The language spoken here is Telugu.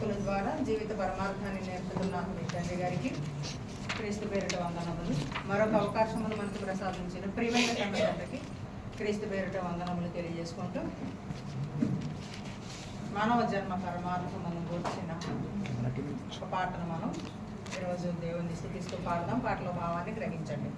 ద్వారా జీవిత పరమార్థాన్ని నేర్పుతున్న మీ తండ్రి గారికి. క్రీస్తు పేరిట వందనములు. మరొక అవకాశమును మనకు ప్రసాదించిన ప్రియమైన తండ్రికి క్రీస్తు పేరిట వందనములు తెలియజేసుకుంటూ మానవ జన్మ పరమార్థమును కూర్చిన ఒక పాటను మనం ఈరోజు దేవుని స్థితిస్తూ పాడదాం. పాటలో భావాన్ని గ్రహించండి.